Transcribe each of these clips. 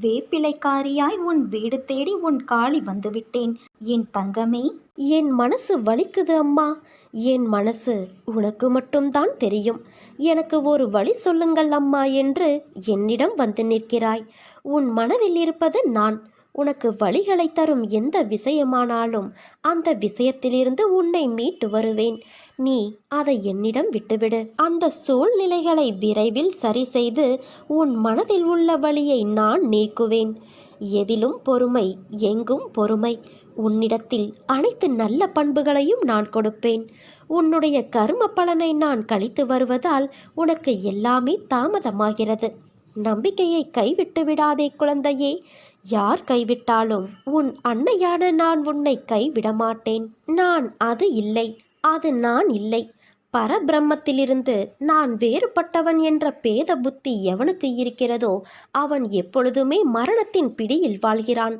வேப்பிலைக்காரியாய் உன் வீடு தேடி உன் காளி வந்துவிட்டேன். என் தங்கமே என் மனசு வலிக்குது அம்மா. என் மனசு உனக்கு மட்டும்தான் தெரியும். எனக்கு ஒரு வழி சொல்லுங்கள் அம்மா என்று என்னிடம் வந்து நிற்கிறாய். உன் மனதில் இருப்பது நான். உனக்கு வழிகளை தரும் எந்த விஷயமானாலும் அந்த விஷயத்திலிருந்து உன்னை மீட்டு வருவேன். நீ அதை என்னிடம் விட்டுவிடு. அந்த சூழ்நிலைகளை விரைவில் சரி செய்து உன் மனதில் உள்ள வழியை நான் நீக்குவேன். எதிலும் பொறுமை எங்கும் பொறுமை. உன்னிடத்தில் அனைத்து நல்ல பண்புகளையும் நான் கொடுப்பேன். உன்னுடைய கர்ம பலனை நான் கழித்து வருவதால் உனக்கு எல்லாமே தாமதமாகிறது. நம்பிக்கையை கைவிட்டு விடாதே குழந்தையே. யார் கைவிட்டாலும் உன் அன்னையான நான் உன்னை கைவிட மாட்டேன் நான் அது இல்லை அது நான் இல்லை. பரபிரம்மத்திலிருந்து நான் வேறுபட்டவன் என்ற பேத புத்தி எவனுக்கு இருக்கிறதோ அவன் எப்பொழுதுமே மரணத்தின் பிடியில் வாழ்கிறான்.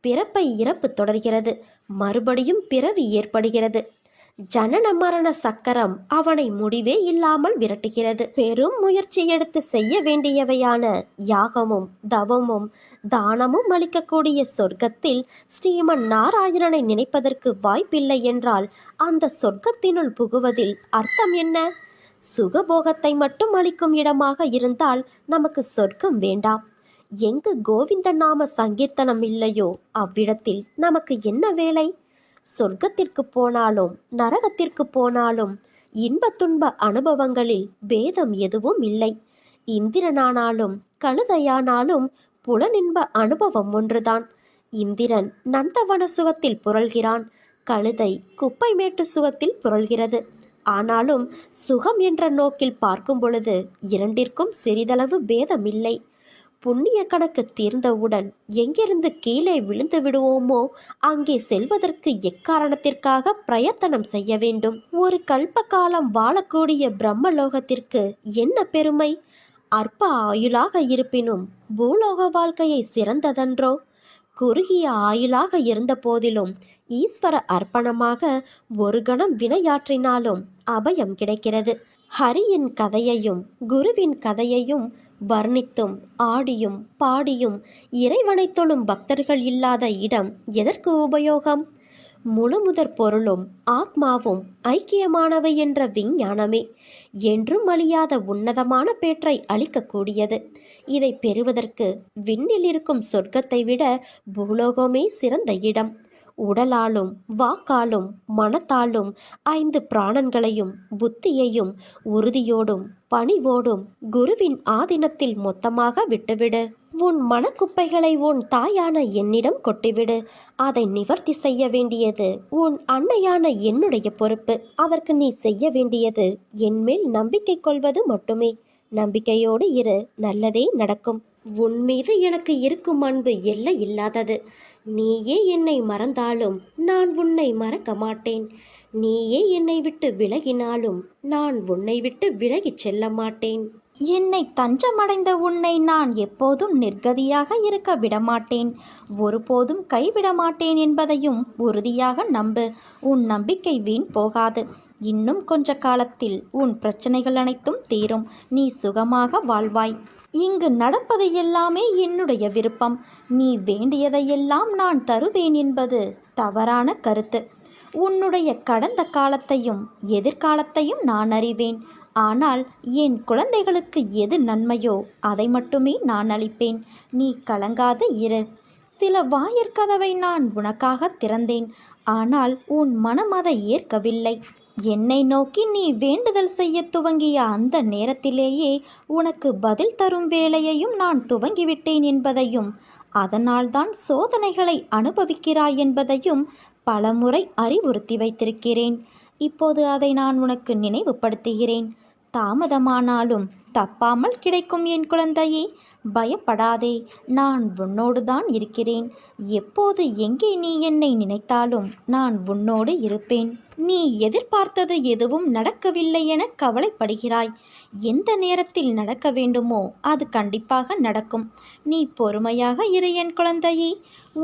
பிறப்பை இறப்பு தொடர்கிறது மறுபடியும் பிறவி ஏற்படுகிறது. ஜனன மரண சக்கரம் அவனை முடிவே இல்லாமல் விரட்டுகிறது. பெரும் முயற்சி எடுத்து செய்ய வேண்டியவையான யாகமும் தவமும் தானமும் அளிக்கக்கூடிய சொர்க்கத்தில் ஸ்ரீமன் நாராயணனை நினைப்பதற்கு வாய்ப்பில்லை என்றால் அந்த சொர்க்கத்தினுள் புகுவதில் அர்த்தம் என்ன? சுகபோகத்தை மட்டும் அளிக்கும் இடமாக இருந்தால் நமக்கு சொர்க்கம் வேண்டாம். எங்கு கோவிந்த நாம சங்கீர்த்தனம் இல்லையோ அவ்விடத்தில் நமக்கு என்ன வேலை? சொர்க்கத்திற்கு போனாலும் நரகத்திற்கு போனாலும் இன்ப துன்ப அனுபவங்களில் பேதம் எதுவும் இல்லை. இந்திரனானாலும் கழுதையானாலும் புலனின்ப அனுபவம் ஒன்றுதான். இந்திரன் நந்தவன சுகத்தில் புரள்கிறான். கழுதை குப்பை மேட்டு சுகத்தில் புரள்கிறது. ஆனாலும் சுகம் என்ற நோக்கில் பார்க்கும் பொழுது இரண்டிற்கும் சிறிதளவு பேதமில்லை. புண்ணிய கணக்கு தீர்ந்தவுடன் எங்கிருந்து கீழே விழுந்து விடுவோமோ அங்கே செல்வதற்கு எக்காரணத்திற்காக பிரயத்தனம் செய்ய வேண்டும்? ஒரு கல்ப காலம் வாழக்கூடிய பிரம்மலோகத்திற்கு என்ன பெருமை? அற்ப ஆயுளாக இருப்பினும் பூலோக வாழ்க்கையை சிறந்ததன்றோ? குறுகிய ஆயுளாக இருந்த போதிலும் ஈஸ்வர அர்ப்பணமாக ஒரு கணம் வினையாற்றினாலும் அபயம் கிடைக்கிறது. ஹரியின் கதையையும் குருவின் கதையையும் வர்ணித்தும் ஆடியும் பாடியும் இறைவனை தொழும் பக்தர்கள் இல்லாத இடம் எதற்கு உபயோகம்? முழுமுதற் பொருளும் ஆத்மாவும் ஐக்கியமானவை என்ற விஞ்ஞானமே என்றும் அழியாத உன்னதமான பேற்றை அளிக்கக்கூடியது. இதை பெறுவதற்கு விண்ணில் இருக்கும் சொர்க்கத்தை விட பூலோகமே சிறந்த இடம். உடலாலும் வாக்காலும் மனத்தாலும் ஐந்து பிராணன்களையும் புத்தியையும் உறுதியோடும் பணிவோடும் குருவின் ஆதீனத்தில் மொத்தமாக விட்டுவிடு. உன் மனக்குப்பைகளை உன் தாயான என்னிடம் கொட்டிவிடு. அதை நிவர்த்தி செய்ய வேண்டியது உன் அன்னையான என்னுடைய பொறுப்பு. அவருக்கு நீ செய்ய வேண்டியது என்மேல் நம்பிக்கை கொள்வது மட்டுமே. நம்பிக்கையோடு இரு நல்லதே நடக்கும். உன் மீது எனக்கு இருக்கும் அன்பு எல்லை இல்லாதது. நீயே என்னை மறந்தாலும் நான் உன்னை மறக்க மாட்டேன். நீயே என்னை விட்டு விலகினாலும் நான் உன்னை விட்டு விலகிச் செல்ல மாட்டேன். என்னை தஞ்சமடைந்த உன்னை நான் எப்போதும் நிர்கதியாக இருக்க விடமாட்டேன். ஒருபோதும் கைவிட மாட்டேன் என்பதையும் உறுதியாக நம்பு. உன் நம்பிக்கை வீண் போகாது. இன்னும் கொஞ்ச காலத்தில் உன் பிரச்சனைகள் அனைத்தும் தீரும். நீ சுகமாக வாழ்வாய். இங்கு நடப்பது எல்லாமே என்னுடைய விருப்பம். நீ வேண்டியதையெல்லாம் நான் தருவேன் என்பது தவறான கருத்து. உன்னுடைய கடந்த காலத்தையும் எதிர்காலத்தையும் நான் அறிவேன். ஆனால் என் குழந்தைகளுக்கு எது நன்மையோ அதை மட்டுமே நான் அளிப்பேன். நீ கலங்காத இரு. சில வாயிற்கதவை நான் உனக்காக திறந்தேன். ஆனால் உன் மனம் அதை ஏற்கவில்லை. என்னை நோக்கி நீ வேண்டுதல் செய்ய துவங்கிய அந்த நேரத்திலேயே உனக்கு பதில் தரும் வேலையையும் நான் துவங்கிவிட்டேன் என்பதையும் அதனால்தான் சோதனைகளை அனுபவிக்கிறாய் என்பதையும் பலமுறை அறிவுறுத்தி வைத்திருக்கிறேன். இப்போது அதை நான் உனக்கு நினைவுபடுத்துகிறேன். தாமதமானாலும் தப்பாமல் கிடைக்கும் என் குழந்தையே பயப்படாதே நான் உன்னோடு தான் இருக்கிறேன். எப்போது எங்கே நீ என்னை நினைத்தாலும் நான் உன்னோடு இருப்பேன். நீ எதிர்பார்த்தது எதுவும் நடக்கவில்லை என கவலைப்படுகிறாய். எந்த நேரத்தில் நடக்க வேண்டுமோ அது கண்டிப்பாக நடக்கும். நீ பொறுமையாக இரு என் குழந்தையே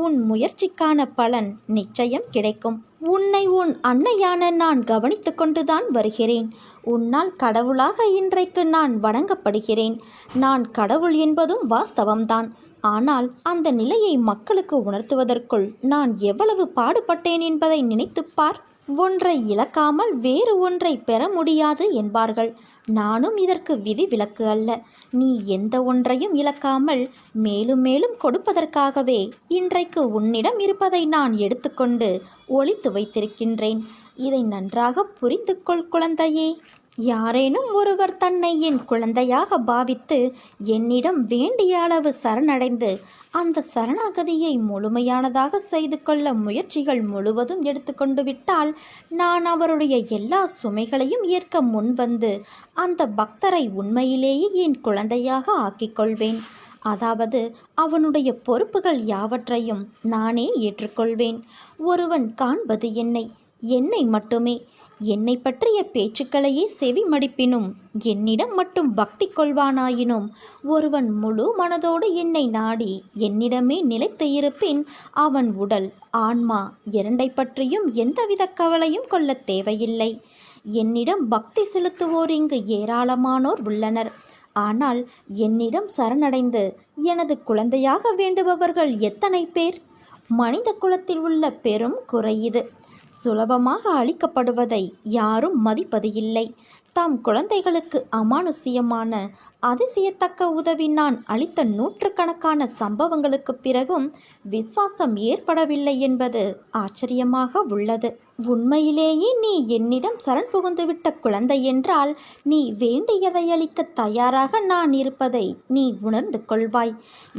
உன் முயற்சிக்கான பலன் நிச்சயம் கிடைக்கும். உன்னை உன் அன்னையான நான் கவனித்து கொண்டுதான் வருகிறேன். உன்னால் கடவுளாக இன்றைக்கு நான் வணங்கப்படுகிறேன். நான் கடவுள் என்பதும் வாஸ்தவம்தான். ஆனால் அந்த நிலையை மக்களுக்கு உணர்த்துவதற்குள் நான் எவ்வளவு பாடுபட்டேன் என்பதை நினைத்துப் பார். ஒன்றை இழக்காமல் வேறு ஒன்றை பெற முடியாது என்பார்கள். நானும் இதற்கு விதி விலக்கு அல்ல. நீ எந்த ஒன்றையும் இழக்காமல் மேலும் மேலும் கொடுப்பதற்காகவே இன்றைக்கு உன்னிடம் இருப்பதை நான் எடுத்துக்கொண்டு ஒளித்து வைத்திருக்கின்றேன். இதை நன்றாக புரிந்து கொள் குழந்தையே. யாரேனும் ஒருவர் தன்னை என் குழந்தையாக பாவித்து என்னிடம் வேண்டிய அளவு சரணடைந்து அந்த சரணாகதியை முழுமையானதாக செய்து கொள்ள முயற்சிகள் முழுவதும் எடுத்துக்கொண்டு விட்டால் நான் அவருடைய எல்லா சுமைகளையும் ஏற்க முன்வந்து அந்த பக்தரை உண்மையிலேயே என் குழந்தையாக ஆக்கிக்கொள்வேன். அதாவது அவனுடைய பொறுப்புகள் யாவற்றையும் நானே ஏற்றுக்கொள்வேன். ஒருவன் காண்பது என்னை என்னை மட்டுமே. என்னை பற்றிய பேச்சுக்களையே செவி மடிப்பினும் என்னிடம் மட்டும் பக்தி கொள்வானாயினும் ஒருவன் முழு மனதோடு என்னை நாடி என்னிடமே நிலைத்து இருப்பின் அவன் உடல் ஆன்மா இரண்டை பற்றியும் எந்தவித கவலையும் கொள்ளத் தேவையில்லை. என்னிடம் பக்தி செலுத்துவோர் இங்கு ஏராளமானோர் உள்ளனர். ஆனால் என்னிடம் சரணடைந்து எனது குழந்தையாக வேண்டுபவர்கள் எத்தனை பேர்? மனித குலத்தில் உள்ள பெரும் குறை இது. சுலபமாக அளிக்கப்படுவதை யாரும் மதிப்பது இல்லை. தாம் குழந்தைகளுக்கு அமானுஷ்யமான அதிசயத்தக்க உதவி நான் அளித்த நூற்றுக்கணக்கான சம்பவங்களுக்கு பிறகும் விசுவாசம் ஏற்படவில்லை என்பது ஆச்சரியமாக உள்ளது. உண்மையிலேயே நீ என்னிடம் சரண் புகுந்துவிட்ட குழந்தை என்றால் நீ வேண்டியவை அளிக்க தயாராக நான் இருப்பதை நீ உணர்ந்து கொள்வாய்.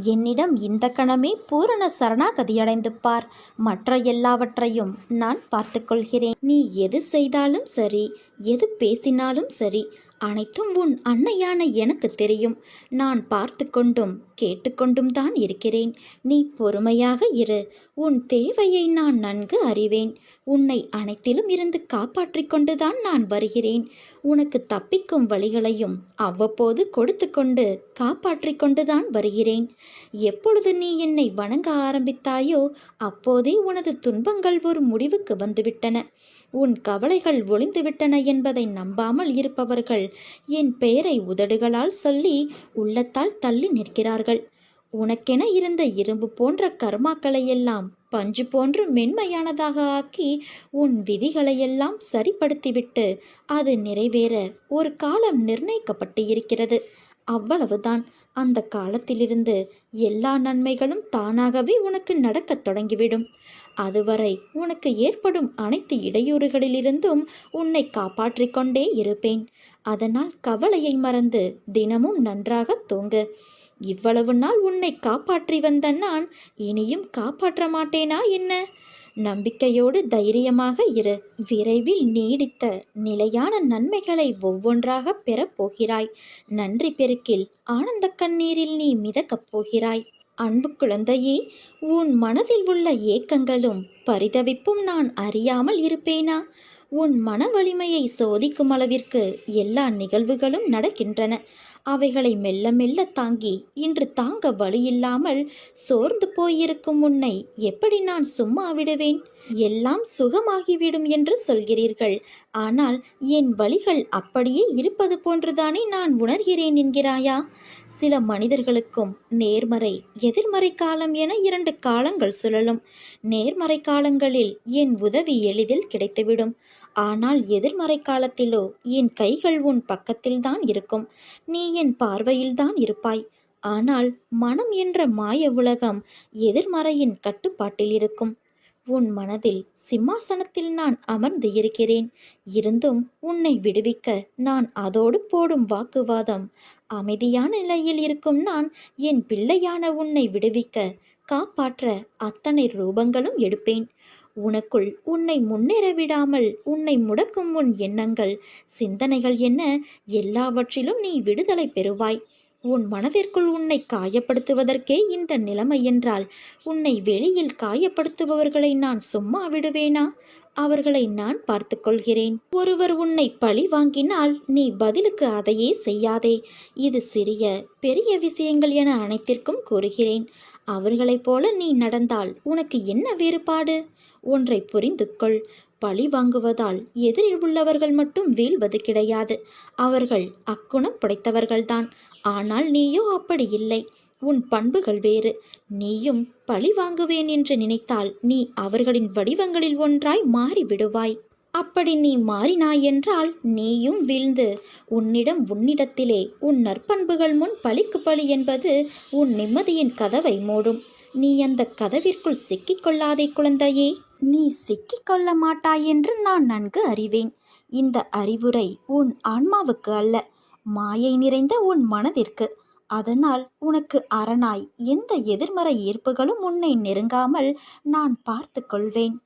என்னிடம் இந்த கணமே பூரண சரணாகதியடைந்து பார். மற்ற எல்லாவற்றையும் நான் பார்த்துக்கொள்கிறேன் நீ எது செய்தாலும் சரி எது பேசினாலும் சரி அனைத்தும் உன் அன்னையான எனக்கு தெரியும். நான் பார்த்து கொண்டும் கேட்டுக்கொண்டும் தான் இருக்கிறேன். நீ பொறுமையாக இரு. உன் தேவையை நான் நன்கு அறிவேன். உன்னை அனைத்திலும் இருந்து காப்பாற்றிக் கொண்டுதான் நான் வருகிறேன். உனக்கு தப்பிக்கும் வழிகளையும் அவ்வப்போது கொடுத்து கொண்டு காப்பாற்றிக் கொண்டுதான் வருகிறேன். எப்பொழுது நீ என்னை வணங்க ஆரம்பித்தாயோ அப்போதே உனது துன்பங்கள் ஒரு முடிவுக்கு வந்துவிட்டன. உன் கவலைகள் ஒளிந்துவிட்டன என்பதை நம்பாமல் இருப்பவர்கள் என் பெயரை உதடுகளால் சொல்லி உள்ளத்தால் தள்ளி நிற்கிறார்கள். உனக்கென இருந்த இரும்பு போன்ற கர்மாக்களையெல்லாம் பஞ்சு போன்று மென்மையானதாக ஆக்கி உன் விதிகளையெல்லாம் சரிப்படுத்திவிட்டு அது நிறைவேற ஒரு காலம் நிர்ணயிக்கப்பட்டு இருக்கிறது. அவ்வளவுதான். அந்த காலத்திலிருந்து எல்லா நன்மைகளும் தானாகவே உனக்கு நடக்கத் தொடங்கிவிடும். அதுவரை உனக்கு ஏற்படும் அனைத்து இடையூறுகளிலிருந்தும் உன்னை காப்பாற்றிக் கொண்டே இருப்பேன். அதனால் கவலையை மறந்து தினமும் நன்றாக தூங்கு. இவ்வளவு நாள் உன்னை காப்பாற்றி வந்த நான் இனியும் காப்பாற்ற மாட்டேனா என்ன? நம்பிக்கையோடு தைரியமாக இரு. விரைவில் நீடித்த நிலையான நன்மைகளை ஒவ்வொன்றாக பெறப்போகிறாய் நன்றி பெருக்கில் ஆனந்த கண்ணீரில் நீ மிதக்கப் போகிறாய். அன்பு குழந்தையே உன் மனதில் உள்ள ஏக்கங்களும் பரிதவிப்பும் நான் அறியாமல் இருப்பேனா? உன் மன வலிமையை சோதிக்கும் அளவிற்கு எல்லா நிகழ்வுகளும் நடக்கின்றன. அவைகளை மெல்ல மெல்ல தாங்கி இன்று தாங்க வழியில்லாமல் சோர்ந்து போயிருக்கும் உன்னை எப்படி நான் சும்மா விடுவேன்? எல்லாம் சுகமாகிவிடும் என்று சொல்கிறீர்கள். ஆனால் என் வழிகள் அப்படியே இருப்பது போன்றுதானே நான் உணர்கிறேன் என்கிறாயா? சில மனிதர்களுக்கும் நேர்மறை எதிர்மறை காலம் என இரண்டு காலங்கள் சுழலும். நேர்மறை காலங்களில் என் உதவி எளிதில் கிடைத்துவிடும். ஆனால் எதிர்மறை காலத்திலோ என் கைகள் உன் பக்கத்தில்தான் இருக்கும். நீ என் பார்வையில்தான் இருப்பாய். ஆனால் மனம் என்ற மாய உலகம் எதிர்மறையின் கட்டுப்பாட்டில் இருக்கும். உன் மனதில் சிம்மாசனத்தில் நான் அமர்ந்து இருக்கிறேன். இருந்தும் உன்னை விடுவிக்க நான் அதோடு போடும் வாக்குவாதம். அமைதியான நிலையில் இருக்கும் நான் என் பிள்ளையான உன்னை விடுவிக்க காப்பாற்ற அத்தனை ரூபங்களும் எடுப்பேன். உனக்குள் உன்னை முன்னேற விடாமல் உன்னை முடக்கும் உன் எண்ணங்கள். சிந்தனைகள் என்ன? எல்லாவற்றிலும் நீ விடுதலை பெறுவாய். உன் மனதிற்குள் உன்னை காயப்படுத்துவதற்கே இந்த நிலைமை என்றால் உன்னை வெளியில் காயப்படுத்துபவர்களை நான் சும்மா விடுவேனா? அவர்களை நான் பார்த்துக்கொள்கிறேன் ஒருவர் உன்னை பழி வாங்கினால் நீ பதிலுக்கு அதையே செய்யாதே. இது சிறிய பெரிய விஷயங்கள் என அனைத்திற்கும் கூறுகிறேன். அவர்களைப் போல நீ நடந்தால் உனக்கு என்ன வேறுபாடு? ஒன்றை புரிந்து கொள் பழி வாங்குவதால் எதிரில் உள்ளவர்கள் மட்டும் வீழ்வது கிடையாது. அவர்கள் அக்குணம் படைத்தவர்கள்தான். ஆனால் நீயோ அப்படி இல்லை. உன் பண்புகள் வேறு. நீயும் பழி வாங்குவேன் என்று நினைத்தால் நீ அவர்களின் வடிவங்களில் ஒன்றாய் மாறிவிடுவாய். அப்படி நீ மாறினாய் என்றால் நீயும் வீழ்ந்து. உன்னிடம் உன்னிடத்திலே உன் நற்பண்புகள் முன் பழிக்கு பழி என்பது உன் நிம்மதியின் கதவை மூடும். நீ அந்த கதவிற்குள் சிக்கிக்கொள்ளாதே குழந்தையே. நீ சிக்கிக்கொள்ள மாட்டாய் என்று நான் நன்கு அறிவேன். இந்த அறிவுரை உன் ஆன்மாவுக்கு அல்ல மாயை நிறைந்த உன் மனதிற்கு. அதனால் உனக்கு அரணாய் எந்த எதிர்மறை ஈர்ப்புகளும் உன்னை நெருங்காமல் நான் பார்த்து கொள்வேன்.